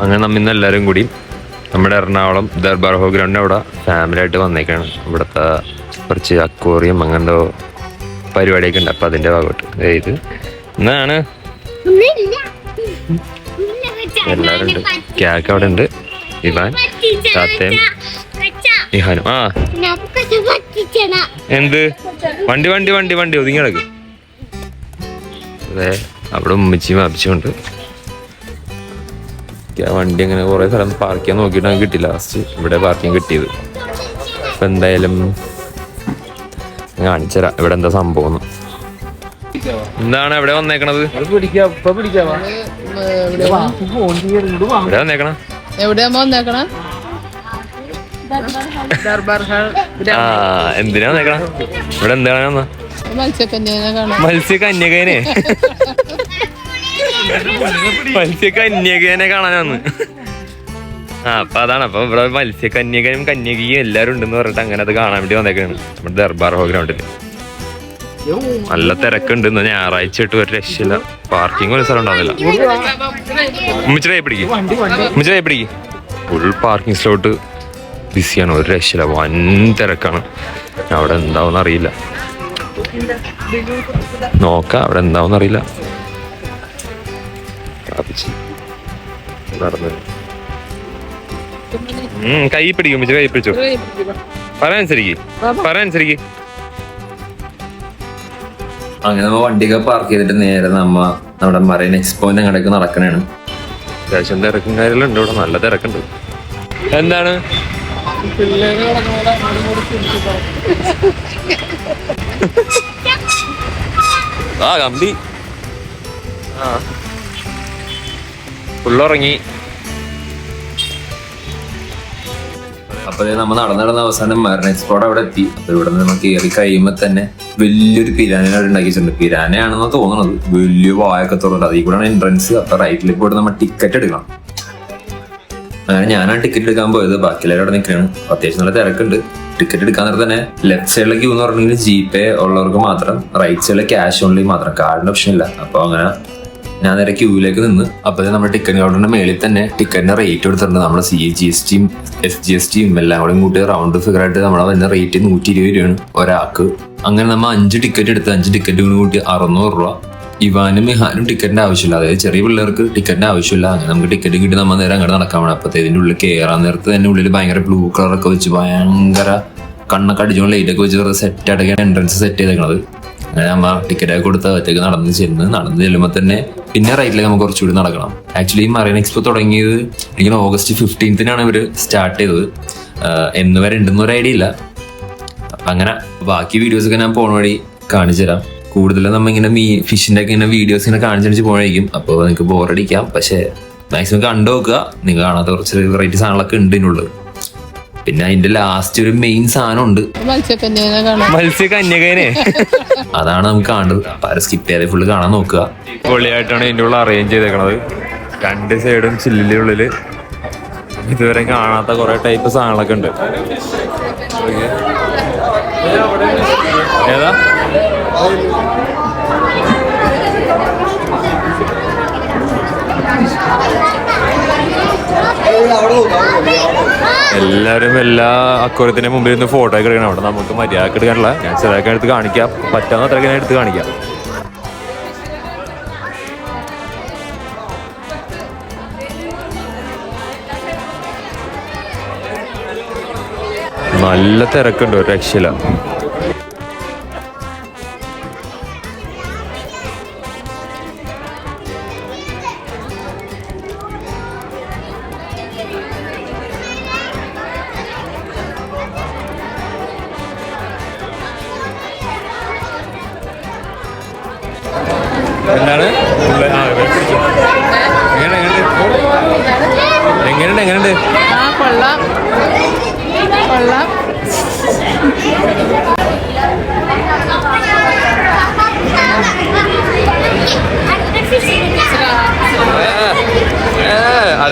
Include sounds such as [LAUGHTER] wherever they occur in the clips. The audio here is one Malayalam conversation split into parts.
അങ്ങനെ നമ്മിന്ന് എല്ലാവരും കൂടി നമ്മുടെ എറണാകുളം ദർബാർ ഹോ ഗ്രൗണ്ട് അവിടെ ഫാമിലി ആയിട്ട് വന്നേക്കാണ്. ഇവിടുത്തെ കുറച്ച് അക്വോറിയം അങ്ങനത്തെ പരിപാടിയൊക്കെ ഉണ്ട്. അപ്പം അതിന്റെ ഭാഗമായിട്ട് ഇത് എന്നാണ് എല്ലാവരും ഉണ്ട്. ക്യാക്ക് അവിടെ ഉണ്ട്. ഇവാൻ താത്തയും നിഹാനും ആ. എന്ത്? വണ്ടി വണ്ടി വണ്ടി വണ്ടി. ഒതുങ്ങി കിടക്കും. അതെ അവിടെ ഉമ്മച്ചിയും വാപ്പിച്ചുണ്ട് വണ്ടി അങ്ങനെ കുറെ സ്ഥലം പാർക്ക് ചെയ്യാൻ നോക്കിയിട്ട് കിട്ടില്ല ലാസ്റ്റ് ഇവിടെ പാർക്കിങ് കിട്ടിയത്. അപ്പൊ എന്തായാലും കാണിച്ചരാ കാണിച്ചുതരാം ഇവിടെ എന്താ സംഭവം എന്താണ് എവിടെ വന്നേക്കണത്? എവിടെ വന്നേക്കണ? എവിടെയാ വന്നേക്കണ ആ എന്തിനാ വന്നേക്കണ? ഇവിടെ എന്താണ് വന്ന? [LAUGHS] മത്സ്യക്കന്യനെ കാണാൻ മത്സ്യ കന്യകേനെ മത്സ്യ കന്യകേനെ കാണാനാന്ന്. ആ അപ്പൊ അതാണ്. അപ്പൊ ഇവിടെ മത്സ്യ കന്യകനും കന്യകയും എല്ലാരും ഉണ്ടെന്ന് പറഞ്ഞിട്ട് അങ്ങനെ അത് കാണാൻ വേണ്ടി വന്നേക്കാണ്. നമ്മുടെ ദർബാർ ഹോ ഗ്രൗണ്ടിൽ നല്ല തിരക്കുണ്ട് ഇന്ന്. ഞായറാഴ്ച ഇട്ട് ഒരു രക്ഷയില്ല. പാർക്കിംഗ് ഒരു സ്ഥലം ഉണ്ടാവുന്നില്ല. ഉമ്മിച്ചിടെ പിടിക്കും. ഉമ്മിച്ചിടെ പിടിക്കും. ഫുൾ പാർക്കിംഗ് സ്ലോട്ട് ബിസിയാണ് ഒരു രക്ഷയില്ല. വൻ തിരക്കാണ്. അവിടെ എന്താവും അറിയില്ല നോക്കാം. അവിടെ എന്താവും അറിയില്ല സ്ഥാപിച്ച് നടന്ന്. കൈ പിടിക്കും കൈ പിടിച്ചു. പറയാൻ ശരിക്ക് അങ്ങനെ നമ്മ വണ്ടിയൊക്കെ പാർക്ക് ചെയ്തിട്ട് നേരെ നമ്മ നമ്മുടെ മറൈൻ എക്സ്പോന്റെ അങ്ങോട്ടേക്ക് നടക്കണേണ്. അത്യാവശ്യം തിരക്കും കാര്യമെല്ലാം ഉണ്ട് ഇവിടെ. നല്ല തിരക്കുണ്ട്. എന്താണ്? ആ കമ്പി. ആ. ഫുള്ളുറങ്ങി അപ്പൊ നമ്മൾ നമ്മ നടന്ന് നടന്ന അവസാനം മരണ എക്സ്പോയുടെ അവിടെ എത്തി. അപ്പൊ ഇവിടെ നിന്ന് നമുക്ക് കയറി കഴിയുമ്പോ തന്നെ വലിയൊരു പിരാനെ അവിടെ ഉണ്ടാക്കിയിട്ടുണ്ട്. പിരാനയാണെന്ന് തോന്നുന്നത് വലിയ വായൊക്കെ തുറന്നിട്ട് അതിൽ കൂടെയാണ് എൻട്രൻസ് അപ്പൊ റൈറ്റിൽ പോയിട്ട് നമ്മൾ ടിക്കറ്റ് എടുക്കണം. അങ്ങനെ ഞാനാണ് ടിക്കറ്റ് എടുക്കാൻ പോയത്. ബാക്കിയെല്ലാവരും അവിടെ നിൽക്കുകയാണ്. അത്യാവശ്യം നല്ല തിരക്കുണ്ട്. ടിക്കറ്റ് എടുക്കാൻ നേരത്തെ തന്നെ ലെഫ്റ്റ് സൈഡിലെ ക്യൂ എന്ന് പറഞ്ഞിട്ടുണ്ടെങ്കിൽ ജി പേ ഉള്ളവർക്ക് മാത്രം റൈറ്റ് സൈഡിലെ ക്യാഷ് ഓൺലി മാത്രം. കാർഡിന്റെ ഓപ്ഷൻ ഇല്ല. അപ്പൊ അങ്ങനെ ഞാൻ നേരെ ക്യൂവിലേക്ക് നിന്ന് അപ്പോൾ നമ്മുടെ ടിക്കറ്റ് കൗണ്ടറിന്റെ മേളിൽ തന്നെ ടിക്കറ്റിന്റെ റേറ്റ് കൊടുത്തിട്ടുണ്ട്. നമ്മുടെ സി ജി എസ് ടിയും എസ് ജി എസ് ടിയും എല്ലാം കൂടെ കൂട്ടി റൗണ്ട് ഫിഗർ ആയിട്ട് നമ്മളെ വരുന്ന റേറ്റ് നൂറ്റി ഇരുപത് രൂപയാണ് ഒരാൾക്ക്. അങ്ങനെ നമ്മൾ അഞ്ച് ടിക്കറ്റ് എടുത്ത് അഞ്ച് ടിക്കറ്റ് കൂടി അറുന്നൂറ് രൂപ. ഇവാനും മിഹാനും ടിക്കറ്റിന്റെ ആവശ്യമില്ല. അതായത് ചെറിയ പിള്ളേർക്ക് ടിക്കറ്റിന്റെ ആവശ്യമില്ല. അങ്ങനെ നമുക്ക് ടിക്കറ്റ് കിട്ടി നമ്മൾ നേരെ അങ്ങോട്ട് നടക്കാൻ വേണം അപ്പോഴത്തെ ഇതിന്റെ ഉള്ളിൽ കയറാൻ നേരത്ത് തന്നെ ഉള്ളിൽ ഭയങ്കര ബ്ലൂ കളറൊക്കെ വെച്ച് ഭയങ്കര കണ്ണൊക്കെ അടിച്ചുകൊണ്ട് ലൈറ്റൊക്കെ വെച്ച് വെറുതെ സെറ്റ് അടക്കാൻ എൻട്രൻസ് സെറ്റ് ചെയ്തേക്കണത്. അങ്ങനെ നമ്മ ടിക്കറ്റൊക്കെ കൊടുത്ത് ഒറ്റയ്ക്ക് നടന്ന് ചെന്ന് നടന്ന് ചെല്ലുമ്പോൾ തന്നെ പിന്നെ റൈറ്റിൽ നമുക്ക് കുറച്ചുകൂടി നടക്കണം. ആക്ച്വലി ഈ മറൈൻ എക്സ്പോ തുടങ്ങിയത് എനിക്ക് ഓഗസ്റ്റ് ഫിഫ്റ്റീൻത്തിനാണ് ഇവർ സ്റ്റാർട്ട് ചെയ്തത്. എന്ന് വരെ ഉണ്ടെന്ന് ഒരു ഐഡിയ ഇല്ല. അങ്ങനെ ബാക്കി വീഡിയോസ് ഒക്കെ ഞാൻ പോണ വഴി കാണിച്ചു തരാം. കൂടുതലും നമ്മൾ ഇങ്ങനെ മീ ഫിഷിന്റെ ഒക്കെ ഇങ്ങനെ വീഡിയോസ് ഇങ്ങനെ കാണിച്ചു പോകാനായിരിക്കും അപ്പോൾ നിങ്ങൾക്ക് ബോറടിക്കാം പക്ഷേ മാക്സിമം കണ്ടു നോക്കുക. നിങ്ങൾ കാണാത്ത കുറച്ച് വെറൈറ്റി സാധനങ്ങളൊക്കെ ഉണ്ട് ഇതിനുള്ളത്. പിന്നെ അതിന്റെ ലാസ്റ്റ് ഒരു മെയിൻ സാധനം ഉണ്ട് മത്സ്യകന്യകനെ കാണാൻ മത്സ്യ കന്യകേനെ അതാണ് നമുക്ക് കാണേണ്ടത് അപ്പൊ ആരും സ്കിപ്പ് ചെയ്യാതെ ഫുള്ള് കാണാൻ നോക്കുക. പൊളിയായിട്ടാണ് ഇതിന്റെ ഉള്ളിൽ അറേഞ്ച് ചെയ്തേക്കണത്. രണ്ട് സൈഡും ചില്ലിന്റെ ഉള്ളിൽ. ഇതുവരെ കാണാത്ത കുറെ ടൈപ്പ് സാധനങ്ങളൊക്കെ ഉണ്ട്. ഏതാ? എല്ലാവരും എല്ലാ അക്വരത്തിന്റെ മുമ്പിൽ നിന്ന് ഫോട്ടോ ഒക്കെ എടുക്കണം. അവിടെ നമുക്ക് മര്യാദയ്ക്ക് എടുക്കാനുള്ള ഞാൻ ചെറുതൊക്കെ എടുത്ത് കാണിക്കാം. പറ്റാവുന്ന അത്രയൊക്കെ ഞാൻ എടുത്ത് കാണിക്കാം. നല്ല തിരക്കുണ്ട് ഒരു രക്ഷയില്ല.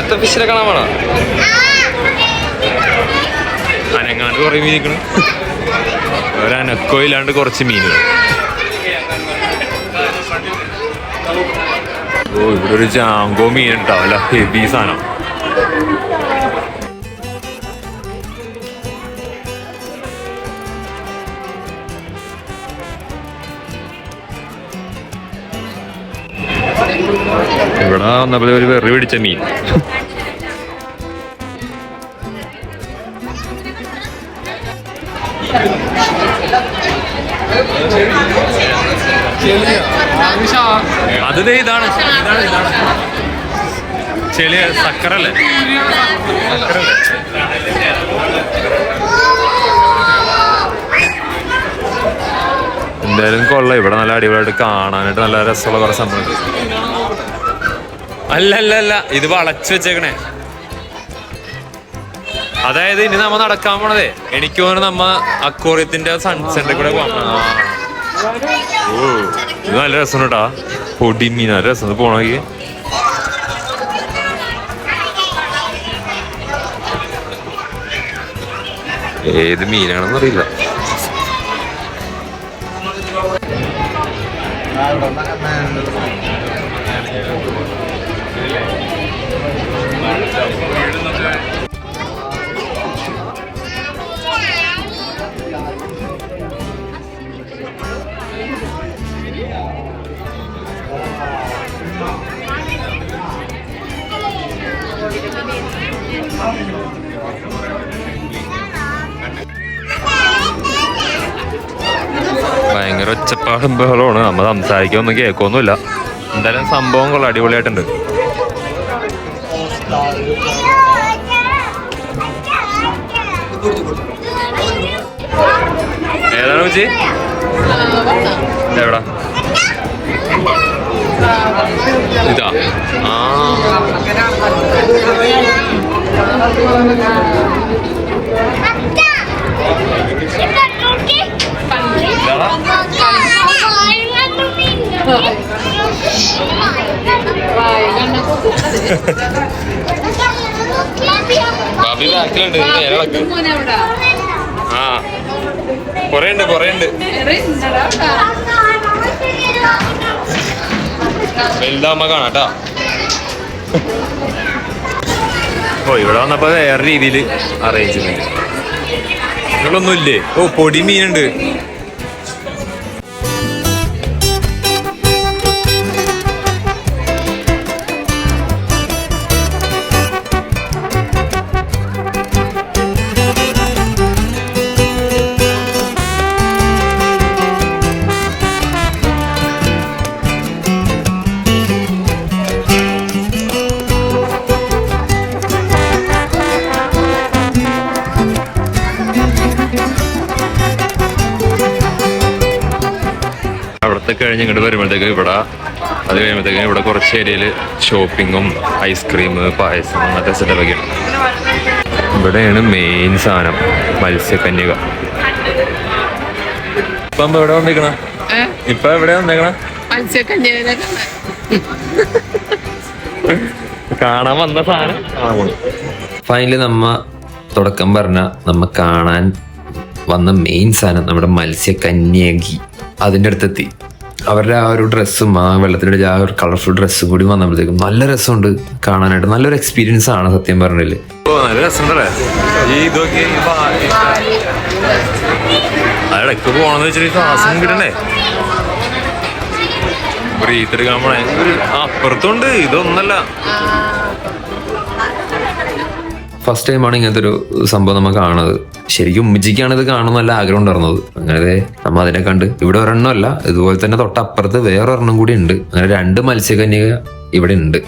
അടുത്ത ഫിഷിനെ കാണാൻ വേണോ? അനങ്ങാണ്ട് കുറെ മീൻ നിൽക്കണം ഒരനക്കോ ഇല്ലാണ്ട് കുറച്ച് മീനുകൾ. ഓ ഇവിടെ ഒരു ജാങ്കോ മീൻ ഉണ്ടാവും അല്ല ഹെവി സാധനം. ഇവിടെ വന്നപ്പോൾ ഒരു വെറി പിടിച്ച മീൻ. അത് ദേ ഇതാണ്. ഇതാണ് ഇതാണ്. ചെളിയ സക്കറല്ലേ? സക്കറല്ലേ? എന്തായാലും കൊള്ളാം. ഇവിടെ നല്ല അടിപൊളിയായിട്ട് കാണാനായിട്ട് നല്ല രസമുള്ള കുറെ സംഭവം അല്ല അല്ല അല്ല. ഇത് വളച്ചു വെച്ചേക്കണേ. അതായത് ഇനി നമ്മ നടക്കാൻ പോണതേ. എനിക്ക് തോന്നുന്നു നമ്മ അക്കോറിയത്തിന്റെ സൺസെന്റിൽ കൂടെ പോകണം നല്ല രസം കേട്ടാ പൊടിമീൻ നല്ല രസം പോണെങ്കിൽ ഏത് മീനാണെന്ന് അറിയില്ല. ഭയങ്കര ഒച്ചപ്പാടും ബഹളമാണ് നമ്മൾ സംസാരിക്കൊന്നും കേൾക്കൊന്നുമില്ല എന്തായാലും സംഭവം കൊള്ളാം. അടിപൊളിയായിട്ടുണ്ട്. ഏതാണ് ഉച്ചി? എവിടാ ഇതാ. ആ. ബാബി ബാക്കിലുണ്ട് നടക്ക് ആ കൊറേ ഉണ്ട് കൊറേ ഉണ്ട് കാണാട്ടാ ഓ ഇവിടെ വന്നപ്പോ വേറെ രീതിയിൽ അറേഞ്ച്മെന്റ് നിങ്ങളൊന്നും ഇല്ലേ? ഓ പൊടി മീനുണ്ട്. ഇവിടെ. അത് കഴിയുമ്പോഴത്തേക്കും ഇവിടെ കുറച്ച് ഏരിയയിൽ ഷോപ്പിങ്ങും ഐസ്ക്രീം പായസം അങ്ങനത്തെ സെറ്റപ്പൊക്കെയാണ് ഇവിടെയാണ് മെയിൻ സാധനം മത്സ്യക്കന്യക ഇപ്പം എവിടെ വന്നേക്കണ ഏ? ഇപ്പൊ എവിടെ വന്നേക്കണ മത്സ്യക്കന്യകനെ കാണാൻ കാണാൻ വന്ന സാധനം. കാണാൻ പോണു ഫൈനലി നമ്മ തുടക്കം പറഞ്ഞ നമ്മ കാണാൻ വന്ന മെയിൻ സാധനം നമ്മുടെ മത്സ്യകന്യകി. അതിന്റെ അടുത്തെത്തി. അവരുടെ ആ ഒരു ഡ്രസ്സും ആ വെള്ളത്തിന്റെ ആ ഒരു കളർഫുൾ ഡ്രസ്സും കൂടി വന്നപ്പോഴത്തേക്കും നല്ല രസമുണ്ട് കാണാനായിട്ട്. നല്ലൊരു എക്സ്പീരിയൻസ് ആണ് സത്യം പറഞ്ഞില്ലേ ഓ നല്ല രസമുണ്ടല്ലേ? ഈ അപ്പുറത്തുണ്ട് ഇതൊന്നല്ല. ഫസ്റ്റ് ടൈമാണ് ഇങ്ങനത്തെ ഒരു സംഭവം നമ്മൾ കാണുന്നത്. ശരിക്കും ഉമ്മച്ചിക്കാണ് ഇത് കാണുന്ന നല്ല ആഗ്രഹം ഉണ്ടായിരുന്നത്. അങ്ങനെ നമ്മൾ അതിനെ കണ്ട് ഇവിടെ ഒരെണ്ണമല്ല ഇതുപോലെ തന്നെ തൊട്ടപ്പുറത്ത് വേറെ ഒരെണ്ണം കൂടി ഉണ്ട്. അങ്ങനെ രണ്ട് മത്സ്യകന്യക ഇവിടെ ഉണ്ട്.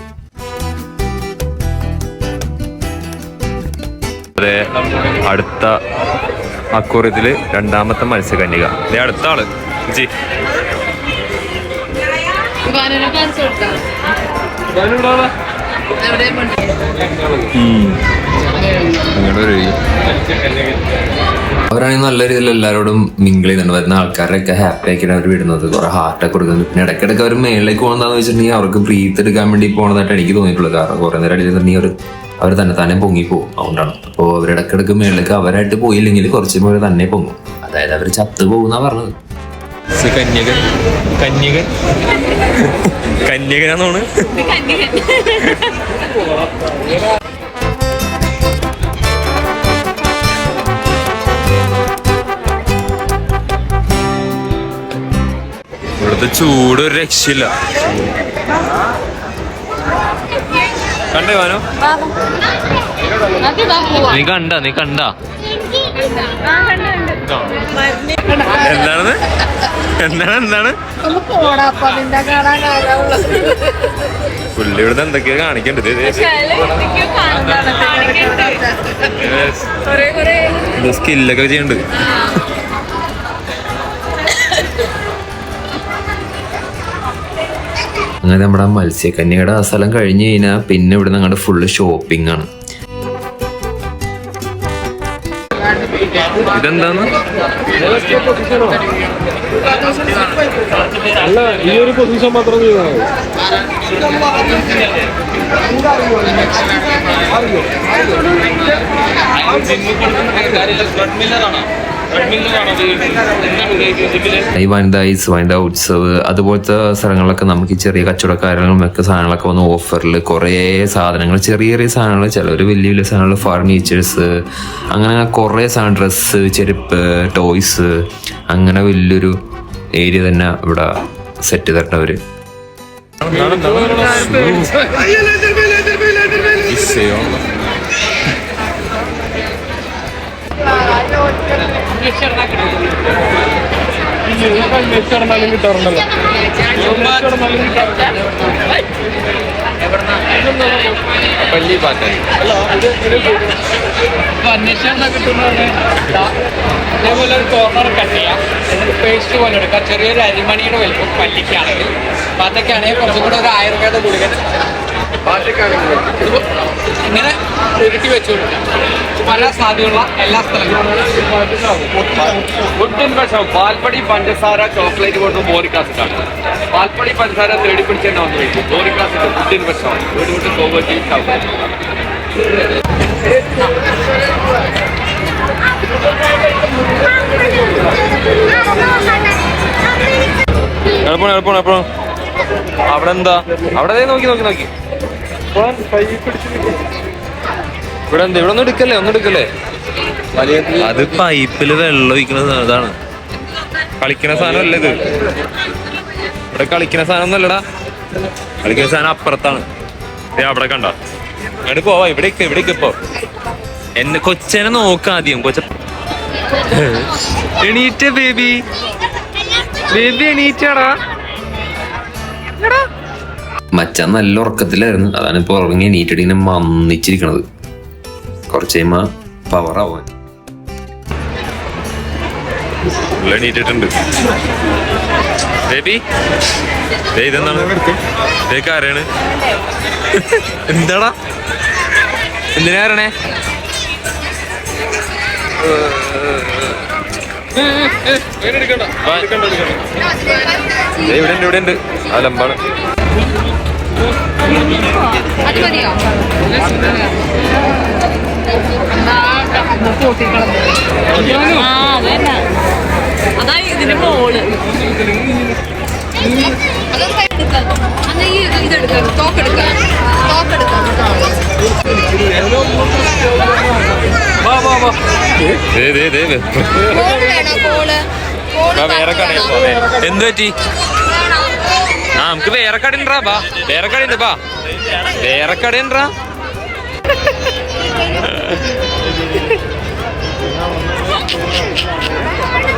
അതെ അടുത്ത അക്കൂറത്തിൽ രണ്ടാമത്തെ മത്സ്യകന്യക. അടുത്ത ആൾ ജി കാണിച്ചു കൊടുക്കാം. എവിടെ ഒരു അവരാണെങ്കിൽ നല്ല രീതിയിൽ എല്ലാവരോടും മിങ്കിൾ ചെയ്യുന്നുണ്ട്. വരുന്ന ആൾക്കാരൊക്കെ ഹാപ്പി ആക്കിയിട്ട് അവർ വിടുന്നത്. കുറെ ഹാർട്ടൊക്കെ കൊടുക്കുന്നത് പിന്നെ ഇടയ്ക്കിടയ്ക്ക് അവർ മേളിലേക്ക് പോകുന്നതാന്ന് വെച്ചിട്ടുണ്ടെങ്കിൽ അവർക്ക് ബ്രീത്ത് എടുക്കാൻ വേണ്ടി പോകുന്നതായിട്ട് എനിക്ക് തോന്നിയിട്ടുള്ളത്. കാരണം കുറെ നേരം അടിച്ചിട്ടുണ്ടെങ്കിൽ അവർ അവർ തന്നെ തന്നെ പൊങ്ങി പോകും. അതുകൊണ്ടാണ്. അപ്പോൾ അവർ ഇടയ്ക്കിടയ്ക്ക് മേളിലേക്ക് അവരായിട്ട് പോയില്ലെങ്കിൽ കുറച്ച് പേര് തന്നെ പൊങ്ങും. അതായത് അവർ ചത്തു പോകുന്ന പറഞ്ഞത്. കന്യകൻ. കന്യകൻ. കന്യകനാന്നോണ് ഇന്നത്തെ ചൂട് ഒരു രക്ഷയില്ല കണ്ടോ കാനോ നീ കണ്ട നീ കണ്ട എന്താണ് എന്താണ് എന്താണ് പുള്ളി ഇവിടുന്ന് എന്തൊക്കെയാ കാണിക്കണ്ടത് സ്കില്ലൊക്കെ ചെയ്യുന്നുണ്ട് അങ്ങനെ നമ്മുടെ മത്സ്യക്കന്യയുടെ ആ സ്ഥലം കഴിഞ്ഞ് കഴിഞ്ഞാൽ പിന്നെ ഇവിടെ നിന്ന് അങ്ങോട്ട് ഫുള്ള് ഷോപ്പിംഗ് ആണ്. ഇതെന്താണ്? അല്ല ഈ ഒരു പൊസിഷൻ മാത്രം ചെയ്താൽ മതി. വനിതാ ഐസ് വനിതാ ഉത്സവ് അതുപോലത്തെ സ്ഥലങ്ങളിലൊക്കെ നമുക്ക് ചെറിയ കച്ചവടക്കാരനും ഒക്കെ സാധനങ്ങളൊക്കെ വന്ന് ഓഫറിൽ കുറേ സാധനങ്ങൾ ചെറിയ ചെറിയ സാധനങ്ങൾ ചിലവർ വലിയ വലിയ സാധനങ്ങൾ ഫർണിച്ചേഴ്സ് അങ്ങനെ കുറേ സാധനം ഡ്രസ്സ് ചെരുപ്പ് ടോയ്സ് അങ്ങനെ വലിയൊരു ഏരിയ തന്നെ ഇവിടെ സെറ്റ് തരട്ടവര് നെറ്റ് കിട്ടുന്നത് അതേപോലെ ഒരു കോർണർ കട്ട് ചെയ്യാം. എന്നിട്ട് പേസ്റ്റ് പോലെ എടുക്കാം. ചെറിയൊരു അരിമണിയുടെ വലിപ്പം പല്ലിക്കാണെങ്കിൽ. അതൊക്കെയാണെങ്കിൽ കുറച്ചും കൂടെ ഒരു ആയുർവേദ ഗുളിക ഇങ്ങനെ ഉരുട്ടി വെച്ചു പല സാധ്യതയുള്ള എല്ലാ സ്ഥലങ്ങളും. പാൽപ്പടി പഞ്ചസാര ചോക്ലേറ്റ് കൊണ്ട് ബോറിക് ആസിഡാണ് പാൽപ്പടി പഞ്ചസാര തേടി പിടിച്ചെന്നെ വന്നു കഴിക്കും ബോറിക് ആസിഡ് ഫുഡിൻ വിഷമാണ് വീട് വിട്ട് കോവറ്റി എളുപ്പമാണ് എളുപ്പമാണ് എളുപ്പമാണ് അവിടെ എന്താ? അവിടെ നോക്കി നോക്കി നോക്കി. ഇവിടെ എന്താ? ഇവിടെ ഒന്നും എടുക്കല്ലേ? ഒന്നും എടുക്കല്ലേ? അത് പൈപ്പിൽ വെള്ളം ഒഴിക്കുന്ന അതാണ്. കളിക്കുന്ന സാധനമല്ല അല്ലേ ഇത്? ഇവിടെ കളിക്കുന്ന സാധനം ഒന്നല്ലടാ കളിക്കുന്ന സാധനം അപ്പുറത്താണ്. ദേ അവിടെ കണ്ട. അങ്ങോട്ട് പോവാ. ഇവിടേക്ക് ഇവിടേക്ക് ഇപ്പൊ. എന്നെ കൊച്ചനെ നോക്കാദ്യം കൊച്ച എണീറ്റ ബേബി. ബേബി എണീറ്റാടാ. മച്ചാൻ നല്ല ഉറക്കത്തിലായിരുന്നു. അതാണ് ഇപ്പോൾ ഉറങ്ങി നീറ്റടിങ്ങനെ മന്നിച്ചിരിക്കണത്. കുറച്ച് കഴിയുമ്പോൾ പവർ ആവാൻ. ഉള്ള എണീറ്റിട്ടുണ്ട്. ബേബി? ഇതെന്താണ്? ദേ കാരാണ് എന്താടാ? എന്തിനാ കാരണേ ഇവിടെ ഉണ്ട് ഇവിടെ ഉണ്ട്. അലമ്പാണ് അത് മതിയോ ആ അതന്നെ അതാ ഇതിന്റെ മോൾ അന്ന് ഈ ഇതെടുക്കാം തോക്കെടുക്കാം തോക്കെടുക്കാം വേറെ കടയിൽ പോവാം. എന്ത് പറ്റി? നമുക്ക് വേറെ കട ഉണ്ടാ ബാ വേറെ കട ഉണ്ട് ബാ വേറെ കട ഉണ്ടാ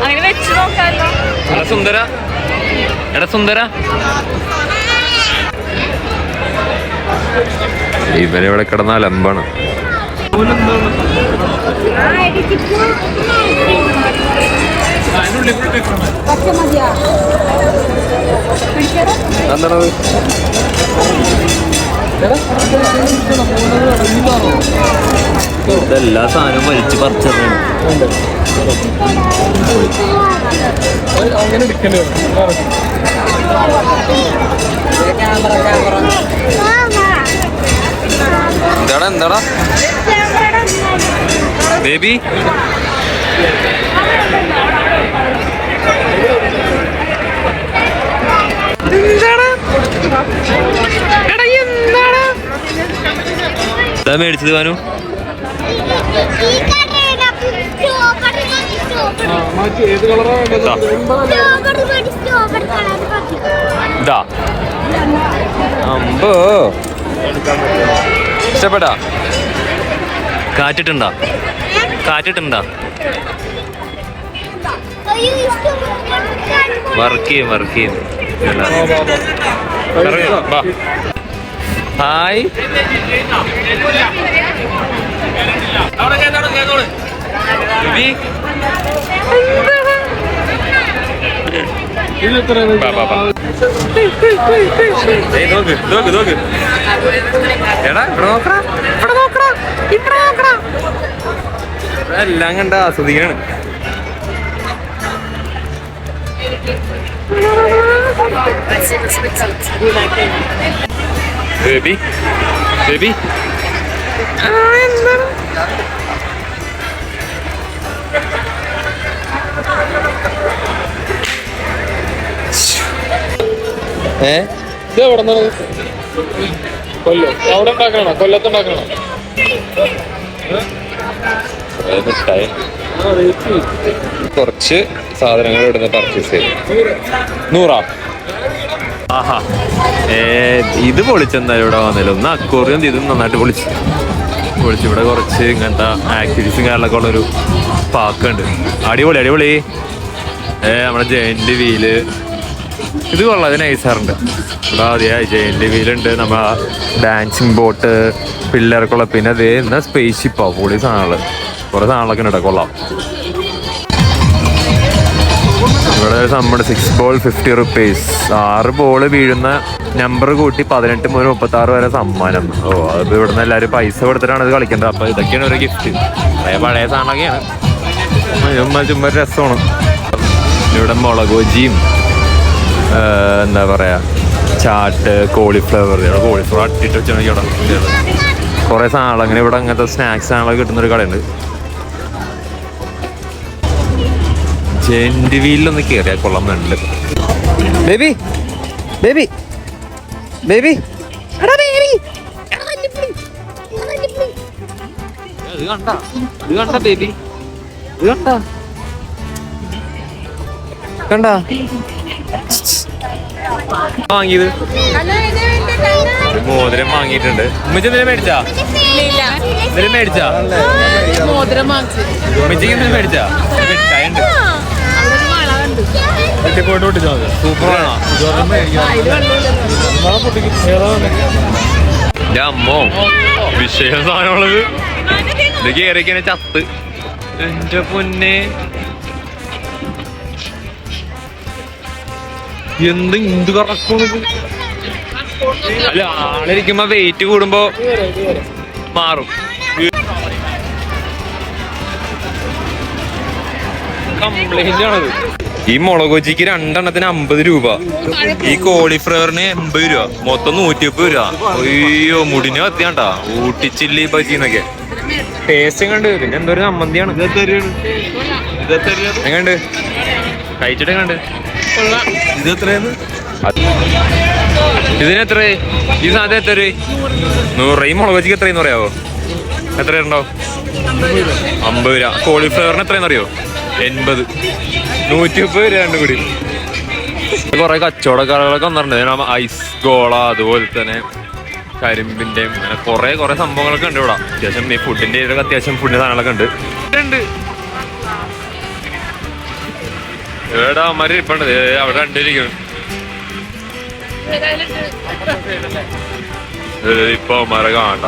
അങ്ങനെ വെച്ച് നോക്കാമല്ലോ എടാ സുന്ദര. എടാ സുന്ദര. ആ കിടന്ന അലമ്പാണ് എന്താണത് ഇതെല്ലാ സാധനവും വലിച്ചു പറിച്ചതാണ്. അങ്ങനെ എടുക്കണ്ടേ എന്താടാ എന്താടാ? ബേബി? എന്താ മേടിച്ചത് വാനു. ഇതാ. അമ്പോ. ഇഷ്ടപ്പെട്ടാ കാറ്റിട്ടുണ്ടാ? കാറ്റിട്ടുണ്ടാ? വർക്ക് ചെയ്യും വർക്ക് ചെയ്യും. ഹായ്. എല്ലാം കണ്ട ആസ്വദിക്കാണ്. ബേബി ബേബി ഏ? ഇത് എവിടെ നിന്നാണ് കൊല്ലം. അവിടെ ഉണ്ടാക്കണോ? കൊല്ലത്ത് ഉണ്ടാക്കണോ? കുറച്ച് സാധനങ്ങൾ ഇവിടുന്ന് പർച്ചേസ് ചെയ്തു. നൂറാ? ആഹാ. ഇത് പൊളിച്ചെന്തായാലും ഇവിടെ വന്നില്ല ഒന്ന് അക്വറിയം ഇതും നന്നായിട്ട് പൊളിച്ച്. പൊളിച്ച് ഇവിടെ കുറച്ച് ഇങ്ങനത്തെ ആക്ടിവിറ്റീസും കാര്യങ്ങളൊക്കെ ഉള്ളൊരു പാക്കുണ്ട് അടിപൊളി അടിപൊളി. ഏ നമ്മുടെ ജയന്റ് വീൽ ഇത് കൊള്ളാം അതിന് നൈസാറുണ്ട് ഇവിടെ ആദ്യമായി ജയന്റ് വീലുണ്ട് നമ്മൾ ഡാൻസിങ് ബോട്ട് പിള്ളേർക്കുള്ള പിന്നെ അതേ എന്നാ സ്പേസ് ഷിപ്പാ പൊളി സാധനങ്ങൾ കുറേ സാധനങ്ങളൊക്കെ ഉണ്ട് കൊള്ളാം. ഇവിടെ നമ്മുടെ സിക്സ് ബോൾ ഫിഫ്റ്റി റുപ്പീസ് ആറ് ബോൾ വീഴുന്ന നമ്പർ കൂട്ടി പതിനെട്ട് മുതൽ മുപ്പത്തി ആറ് വരെ സമ്മാനം. ഓ അത് ഇവിടുന്ന് എല്ലാവരും പൈസ കൊടുത്തിട്ടാണ് ഇത് കളിക്കേണ്ടത് അപ്പൊ ഇതൊക്കെയാണ് ഒരു ഗിഫ്റ്റ് പഴയ പഴയ സാധനമൊക്കെയാണ്. ചുമ്മാ ചുമ്മാ രസമാണ്. ഇവിടെ മുളക് എന്താ പറയാ ചാട്ട് കോളിഫ്ലവർ കോളിഫ്ലവർ അട്ടിട്ട് വെച്ചാണ് കുറെ സാധനങ്ങൾ അങ്ങനെ ഇവിടെ അങ്ങനത്തെ സ്നാക്സ് സാധനങ്ങളൊക്കെ കിട്ടുന്നൊരു കടയുണ്ട്. ജെന്റ് വീലിലൊന്ന് കയറിയാൽ കൊള്ളാം ബേബി ബേബി ബേബി. എടാ ബേബി. ഇത് കണ്ട. ഇത് കണ്ട ബേബി. ഇത് കണ്ട. കണ്ട. വാങ്ങിയത്? മോതിരം വാങ്ങിയിട്ടുണ്ട്. ഉമ്മച്ചി എന്തിനും മേടിച്ചാ? എന്തിനാ മേടിച്ചാ? മോതിരം വാങ്ങിച്ചു. ഉമ്മച്ചിക്ക് എന്തിനാ മേടിച്ചാ? മിഠായിണ്ട് മതി സൂപ്പറാണോ? അമ്മോ വിഷയം സാധനമുള്ളത് ഇത് കേറിക്കനെ ചത്ത്. എന്റെ പൊന്നെ. എന്ത് എന്ത് കറക്കണത് അല്ല ആളിരിക്കുമ്പോ വെയിറ്റ് കൂടുമ്പോ മാറും. കംപ്ലൈന്റ് ആണത്. ഈ മുളക് കൊച്ചിക്ക് രണ്ടെണ്ണത്തിന് അമ്പത് രൂപ. ഈ കോളിഫ്ലവറിന് എൺപത് രൂപ. മൊത്തം നൂറ്റി മുപ്പത് രൂപ. അയ്യോ മുടിന് കത്തിയാണ്ടാ. ഊട്ടിച്ചില്ലി ബജിന്നൊക്കെ. ടേസ്റ്റ് കണ്ട്. പിന്നെ എന്തോ ഒരു സമ്മന്തിയാണ് എങ്ങണ്ട് കഴിച്ചിട്ട് കണ്ട് ഇത് എത്രയാണ് ഇതിനെത്ര ഈ സാധനം എത്ര നൂറ്. ഈ മുളക് ബജിക്ക് എത്രയെന്ന് പറയാവോ എത്രയുണ്ടോ അമ്പത് രൂപ. കോളിഫ്ലവറിന് എത്രയെന്ന് അറിയോ? എൺപത്. നൂറ്റി മുപ്പത് രണ്ടും കൂടി കുറെ കച്ചവടക്കാരുകളൊക്കെ വന്നിട്ടുണ്ട്. ഐസ് ഗോള അതുപോലെ തന്നെ കരിമ്പിന്റെ അങ്ങനെ കുറെ കുറെ സംഭവങ്ങളൊക്കെ ഉണ്ട് ഇവിടെ. അത്യാവശ്യം ഈ ഫുഡിന്റെ ഇതിലൊക്കെ അത്യാവശ്യം ഫുഡിന്റെ സാധനങ്ങളൊക്കെ ഉണ്ട്. ഇവിടെ അവന്മാര് ഇരിപ്പുണ്ട്? അവിടെ രണ്ടിരിക്കുന്നു ഇപ്പൊ അവന്മാരെ കാണണ്ട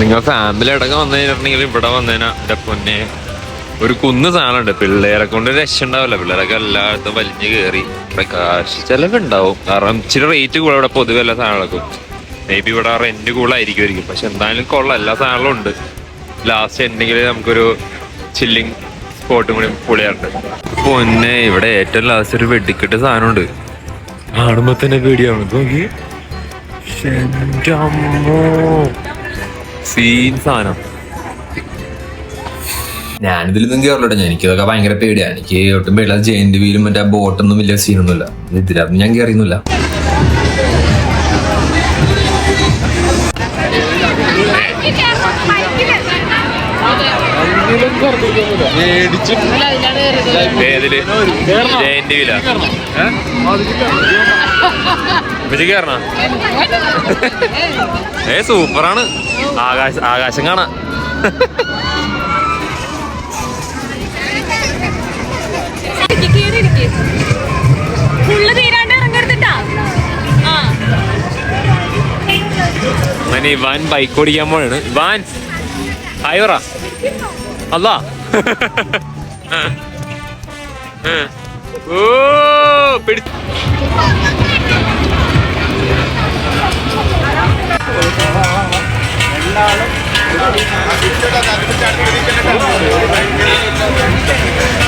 നിങ്ങൾ ഫാമിലി അടക്കം വന്നു ഇവിടെ വന്നതിനാ എന്റെ പൊന്നെ. ഒരു കുന്ന് സാധനമുണ്ട്. പിള്ളേരെ കൊണ്ട് രക്ഷ ഉണ്ടാവില്ല പിള്ളേരൊക്കെ എല്ലായിടത്തും വലിഞ്ഞു കയറി ഇവിടെ കാശ് കാരണം ഇച്ചിരി റേറ്റ് കൂടെ ഇവിടെ പൊതുവെ എല്ലാ സാധനങ്ങൾക്കും. മേ ബി ഇവിടെ റെന്റ് കൂടുതലായിരിക്കുമായിരിക്കും. പക്ഷെ എന്തായാലും കൊള്ളാം. എല്ലാ സാധനങ്ങളും ഉണ്ട്. ലാസ്റ്റ് എന്തെങ്കിലും നമുക്കൊരു ചില്ലിങ് സ്പോട്ടും കൂടി പൊളിയാറുണ്ട്. പൊന്നെ ഇവിടെ ഏറ്റവും ലാസ്റ്റ് ഒരു വെടിക്കെട്ട് സാധനമുണ്ട്. കാണുമ്പോ തന്നെ പേടിയാണ് നോക്കി. സീൻ സാധനം. ഞാനിതിലൊന്നും കയറില്ല എനിക്കിതൊക്കെ ഭയങ്കര പേടിയാണ്. എനിക്ക് ഒട്ടും പേടില്ല ജയന്റ് വീലും മറ്റേ ബോട്ടൊന്നും വലിയ സീനൊന്നുമില്ല ഇതിലൊന്നും ഞാൻ കയറിയൊന്നുമില്ല ജയന്റ് വില? ഇപ്പച്ചി കയറണ ഏ സൂപ്പറാണ്. ആകാശ ആകാശം കാണാ. അങ്ങനെ ഇവാൻ ബൈക്ക് ഓടിക്കാൻ പോവാണ്. ഇവാൻ അല്ല അല്ലാ ഓ പിടി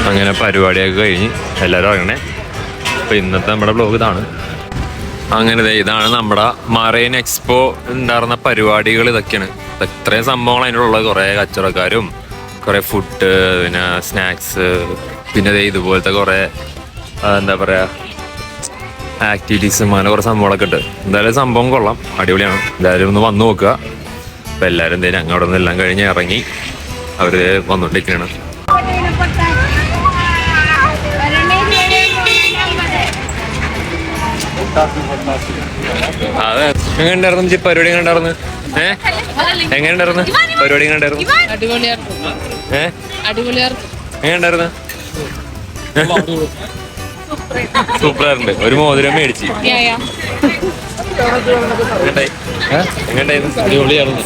അങ്ങനെ പരിപാടിയൊക്കെ കഴിഞ്ഞ് എല്ലാവരും ഇറങ്ങണേ. അപ്പം ഇന്നത്തെ നമ്മുടെ ബ്ലോഗ് ഇതാണ്. അങ്ങനെ ഇതാണ് നമ്മുടെ മറൈൻ എക്സ്പോ ഉണ്ടായിരുന്ന പരിപാടികൾ ഇതൊക്കെയാണ്. ഇത്രയും സംഭവങ്ങൾ അതിനുള്ളത്. കുറേ കച്ചവടക്കാരും കുറേ ഫുഡ് പിന്നെ സ്നാക്സ് പിന്നെ ഇതുപോലത്തെ കുറേ എന്താ പറയാ ആക്ടിവിറ്റീസും അങ്ങനെ കുറേ സംഭവങ്ങളൊക്കെ ഉണ്ട്. എന്തായാലും സംഭവം കൊള്ളാം. അടിപൊളിയാണ്. എന്തായാലും ഒന്ന് വന്നു നോക്കുക. അപ്പൊ എല്ലാവരും എന്തേ അങ്ങോട്ട് അവിടെ നിന്ന് എല്ലാം കഴിഞ്ഞ് ഇറങ്ങി അവർ വന്നുകൊണ്ടിരിക്കുകയാണ് അതെ. എങ്ങനെ ഉണ്ടായിരുന്നു പരിപാടി എങ്ങനെ ഉണ്ടായിരുന്നു ഏ? എങ്ങനെ ഉണ്ടായിരുന്നു പരിപാടി എങ്ങനെ ഉണ്ടായിരുന്നു ഏ? എങ്ങനെ ഉണ്ടായിരുന്നു സൂപ്പറായിട്ടുണ്ട്. ഒരു മോതിരം മേടിച്ച്. അടിപൊളിയായിരുന്നു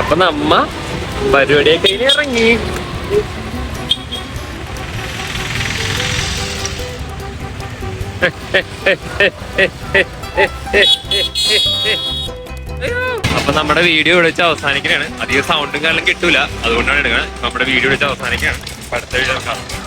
അപ്പൊ നമ്മ പരിപാടിയൊക്കെ ഇനി ഇറങ്ങി. [LAUGHS] അപ്പൊ നമ്മുടെ വീഡിയോ വിളിച്ച് അവസാനിക്കുകയാണ് അധികം സൗണ്ടും കാര്യം കിട്ടൂല. അതുകൊണ്ടാണ് എടുക്കുന്നത് നമ്മുടെ വീഡിയോ വിളിച്ച് അവസാനിക്കുകയാണ് അടുത്ത വീഡിയോ